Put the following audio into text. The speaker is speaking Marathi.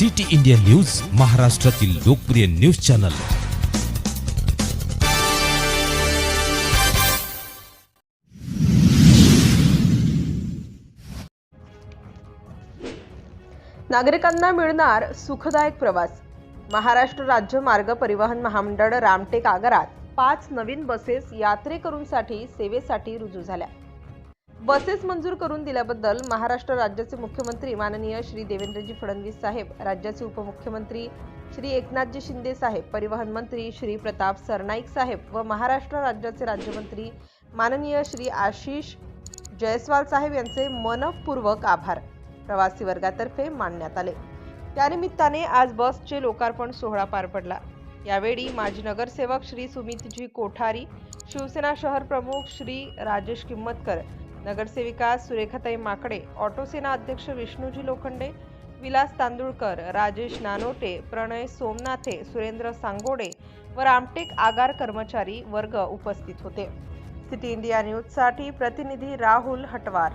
सिटी इंडिया न्यूज महाराष्ट्रातील लोकप्रिय न्यूज चॅनल. नागरिकांना मिळणार सुखदायक प्रवास. महाराष्ट्र राज्य मार्ग परिवहन महामंडळ रामटेक आगारात पाच नवीन बसेस यात्रेकरूंसाठी सेवेसाठी रुजू झाल्या. बसेस मंजूर करून दिल्याबद्दल महाराष्ट्र राज्याचे मुख्यमंत्री माननीय श्री देवेंद्रजी फडणवीस साहेब राज्याचे उपमुख्यमंत्री श्री एकनाथजी शिंदे साहेब परिवहन मंत्री श्री प्रताप सरनाईक साहेब व महाराष्ट्र राज्याचे राज्यमंत्री माननीय श्री आशिष जयस्वाल साहेब यांचे मनपूर्वक आभार. प्रवासी वर्गातर्फे मानण्यात आले. त्यानिमित्ताने आज बसचे लोकार्पण सोहळा पार पडला. यावेळी माजी नगरसेवक श्री सुमितजी कोठारी शिवसेना शहर प्रमुख श्री राजेश किंमतकर नगरसेविका सुरेखाताई माकडे ऑटोसेना अध्यक्ष विष्णूजी लोखंडे विलास तांदुळकर राजेश नानोटे प्रणय सोमनाथे सुरेंद्र सांगोडे व रामटेक आगार कर्मचारी वर्ग उपस्थित होते. सिटी इंडिया न्यूजसाठी प्रतिनिधी राहुल हटवार.